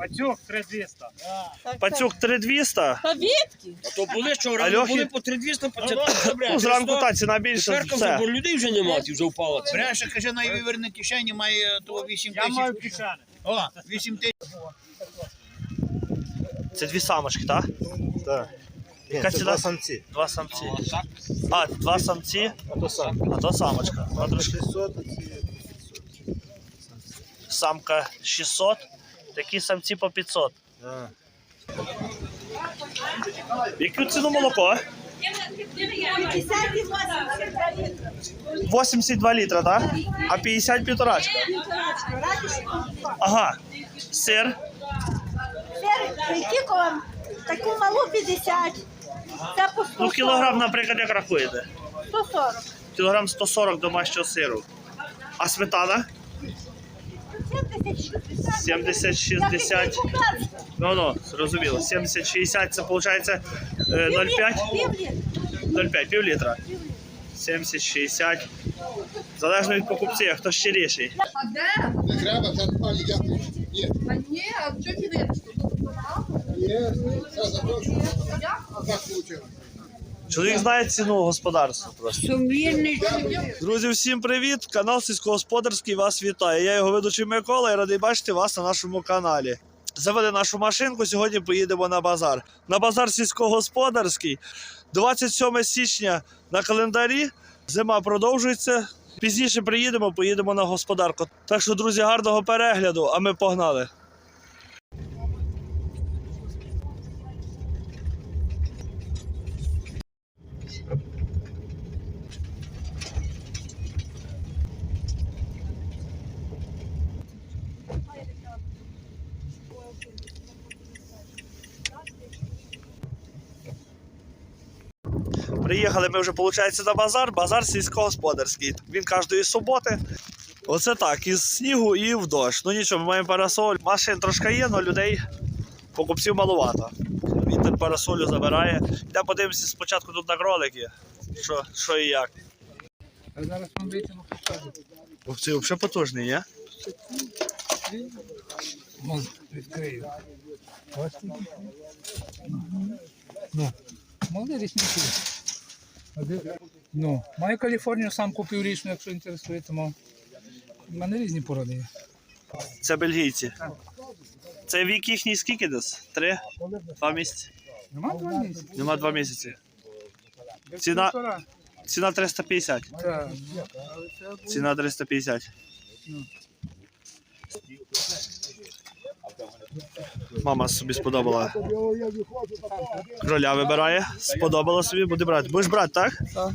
Пацюк 3200. Пацюк 3200. Та відки? А то були що, А раніше Льохи? були по 3200, по Ну, зранку та ціна більша. Тепер Все. бо людей вже немає, ті вже впала ціна. Каже, на виверне кишені має того 8 Я маю тисяч. кишени. О, 8 тисяч. Це дві самочки, так? Так. Яка ціна? два самці. Два самці. А, два самці, А то сам. а то самочка. Вона трошки 600, а ці самка 600, такі самці по 500. А. Яку ціну молоко? 82 літра, так? А 50 півторачка. Ага. Сир. Сир, Кіком, таку малу 50. Це по 140. Ну, кілограм, наприклад, як рахуєте? 140. Кілограм 140 домашнього сиру. А сметана? 70, 60. 70-60. Ну, ну, зрозуміло. 70-60 це виходить е, 0,5? 0,5, пів літра. 70-60. Залежно від покупців, хто щиріший. А де? Не треба, це дякую. Є, А ні, а що ти видиш? є, все запрошую. А так вийшло. Чоловік знає ціну господарства просто. Друзі, всім привіт! Канал сільськогосподарський вас вітає. Я його ведучий Микола і радий бачити вас на нашому каналі. Завели нашу машинку. Сьогодні поїдемо на базар. На базар сільськогосподарський. 27 січня на календарі. Зима продовжується. Пізніше приїдемо, поїдемо на господарку. Так що, друзі, гарного перегляду, а ми погнали. Приїхали ми вже, виходить, на базар, базар сільськогосподарський. Він кожної суботи. Оце так, із снігу і в дощ. Ну нічого, ми маємо парасоль. Машин трошки є, але людей покупців маловато. Він парасолю забирає. Йдемо подивимося спочатку тут на кролики, що, що і як. А зараз вам витягну покажу. Ох, це взагалі потужний, ні? Вон, відкрию. Ось. Ну, молоді рісники. Ну, маю Каліфорнію, сам купив річну, якщо інтересує, тому в мене різні породи є. Це бельгійці. Це вік їхній скільки десь? Три? Два місяці? Нема два місяці. Нема два місяці. Ціна-. Ціна 350. Так. Ціна 350. Мама собі сподобала. Кроля вибирає. Сподобала собі, буде брати. Будеш брати, так? Так.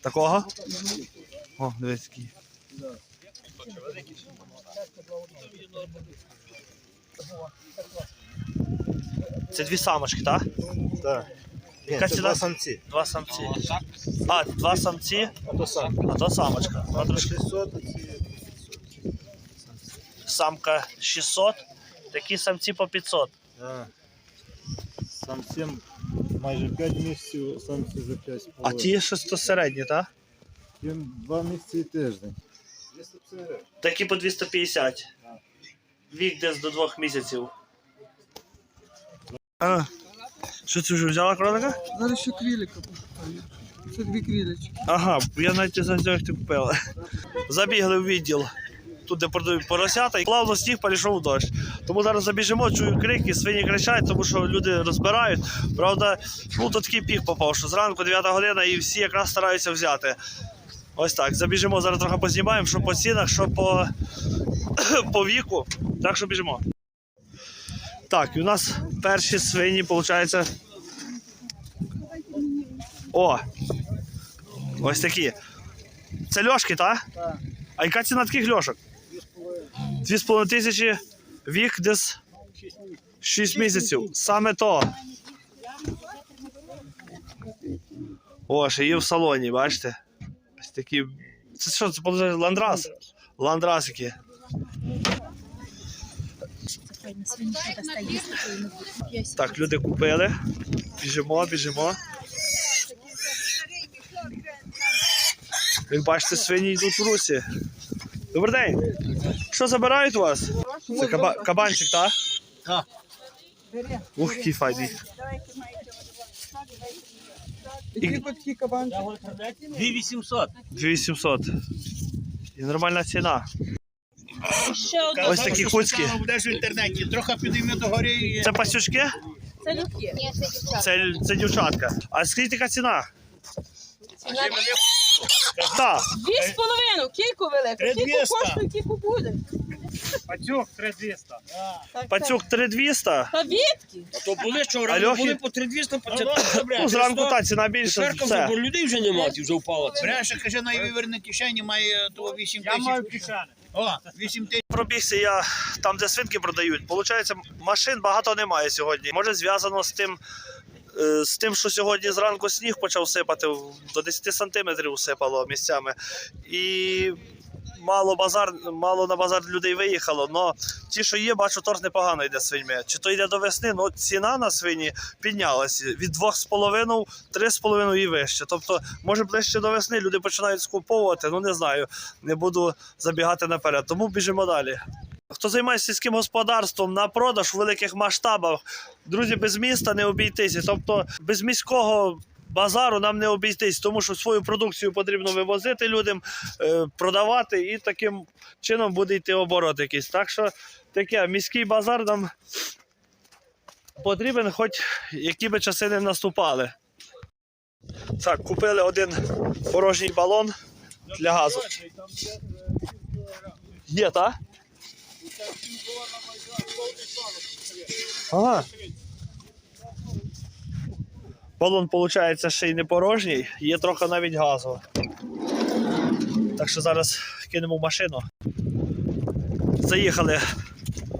Такого? О, дивись який. Це дві самочки, так? Так. Ні, Яка це ціна? два самці. Два самці. А, два самці, А то сам. а то самочка. Вона трошки 600, а ці самка 600, такі самці по 500. а. Самцям майже 5 місяців, самці за 5 А ті щось то середні, так? Їм 2 місяці і тиждень. Такі по 250. Вік десь до двох місяців. А, що ти вже взяла кролика? Зараз ще кріліка пошукаю. Це дві крілечки. Ага, я навіть не знаю, як ти купила. Забігли в відділ. Тут, де продають поросята, і плавно сніг перейшов в дощ. Тому зараз забіжимо, чую крики, свині кричать, тому що люди розбирають. Правда, ну то такий пік попав, що зранку 9 година і всі якраз стараються взяти. Ось так. Забіжимо, зараз трохи познімаємо, що по цінах, що по, по віку. Так що біжимо. Так, і у нас перші свині, виходить. О! Ось такі. Це льошки, так? Так. А яка ціна таких льошок? Дві з половиною тисячі, вік десь 6 місяців. Саме то. О, ще є в салоні, бачите? Ось такі. Це що, це виходить, ландрас? Ландрасики. Так, люди купили. Біжимо, біжимо. Як бачите, свині йдуть в русі. Добрий день. Що забирають у вас? Це каба... кабанчик, так? Так. Ух, який файний. І... 2800. 2800. І нормальна ціна. Ще один. Ось такі куцькі. Саме Будеш в інтернеті, трохи підійме до гори і... Це пасючки? Це людки. Це, це дівчатка. А скільки така ціна? Так. Дві з половиною, кільку велику. Три Кільку двіста. коштує, кільку буде. Патюк 3200. Так, Пацюк 3200. так. Та відки? А то були, що А рано Льохи? були по 3200, по 400. Ну, зранку та ціна більша. Вже Все. бо людей вже немає, і вже впала. Бреше, каже, на виверне кишені має того 8 Я маю тисяч. кишани. О, 8 тисяч. Пробігся я там, де свинки продають. Получається, машин багато немає сьогодні. Може, зв'язано з тим, е, з тим, що сьогодні зранку сніг почав сипати, до 10 сантиметрів сипало місцями. І мало базар, мало на базар людей виїхало. Но ті, що є, бачу, торг непогано йде свиньми. Чи то йде до весни, ну ціна на свині піднялася від 2,5, 3,5 і вище. Тобто, може ближче до весни люди починають скуповувати, ну не знаю, не буду забігати наперед. Тому біжимо далі. Хто займається сільським господарством на продаж у великих масштабах, друзі, без міста не обійтися. Тобто без міського базару нам не обійтись, тому що свою продукцію потрібно вивозити людям, е, продавати, і таким чином буде йти оборот якийсь. Так що таке, міський базар нам потрібен, хоч які би часи не наступали. Так, купили один порожній балон для газу. Є, так? Ага. Балон, виходить, ще й не порожній, є трохи навіть газу. Так що зараз кинемо машину. Заїхали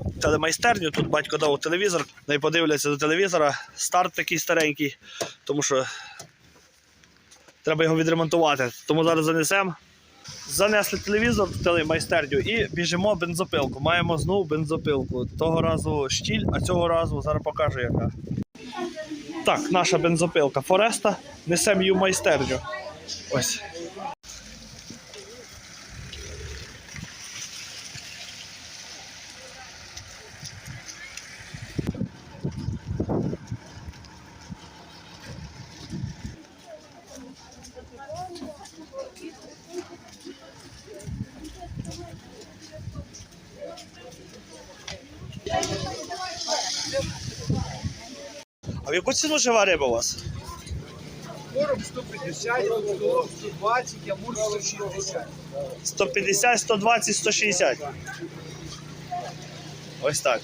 в телемайстерню, тут батько дав телевізор, не подивляться до телевізора. Старт такий старенький, тому що треба його відремонтувати. Тому зараз занесемо. Занесли телевізор в телемайстерню і біжимо бензопилку. Маємо знову бензопилку. Того разу щіль, а цього разу зараз покажу яка. Так, наша бензопилка Фореста. Несемо її в майстерню. Ось. А в яку ціну жива риба у вас? Короб 150, 100, 120, а може 160. 150, 120, 160. Ось так.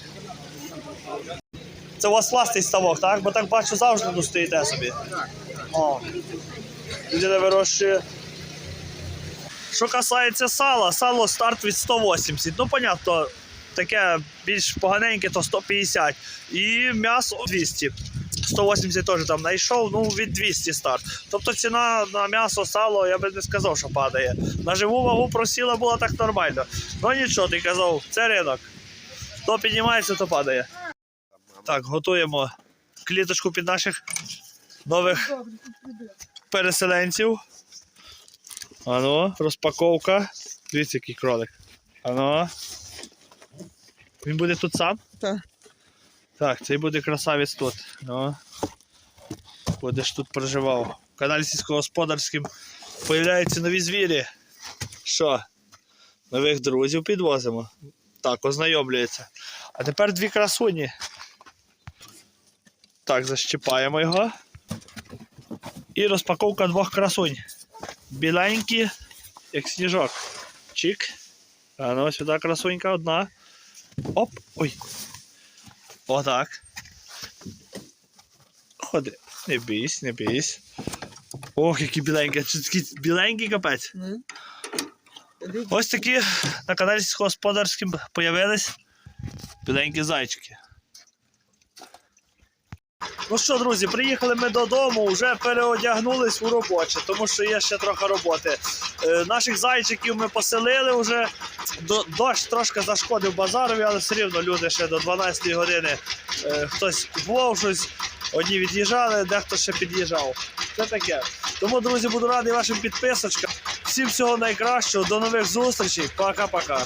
Це у вас власний ставок, так? Бо так бачу завжди тут стоїте собі. О. Людина вирощує. Що касається сала, сало старт від 180. Ну, понятно, таке більш поганеньке, то 150. І м'ясо 200. 180 теж там знайшов, ну від 200 старт. Тобто ціна на м'ясо, сало, я би не сказав, що падає. На живу вагу просіла була так нормально. Ну нічого, ти казав, це ринок. Хто піднімається, то падає. Так, готуємо кліточку під наших нових переселенців. Ану, розпаковка. Дивіться, який кролик. Ану. Він буде тут сам? Так. Так, цей буде красавець тут. Ну. Будеш тут проживав. В каналі сільськогосподарським появляються нові звірі. Що? Нових друзів підвозимо. Так, ознайомлюється. А тепер дві красуні. Так, защіпаємо його. І розпаковка двох красунь. Біленькі, як сніжок. Чик. А ну, сюди красунька одна. Оп! Ой. Отак. Ходи. Не бійсь, не бійсь. Ох, які біленькі. Чи такі біленький капець. Ось такі на каналі сільськогосподарським появились біленькі зайчики. Ну що, друзі, приїхали ми додому, вже переодягнулись у робоче, тому що є ще трохи роботи. Е, наших зайчиків ми поселили вже. До- Дощ трошки зашкодив базарові, але все рівно люди ще до 12 години е, хтось купував щось, одні від'їжджали, дехто ще під'їжджав. Це таке. Тому, друзі, буду радий вашим підписочкам. Всім всього найкращого, до нових зустрічей. Пока-пока.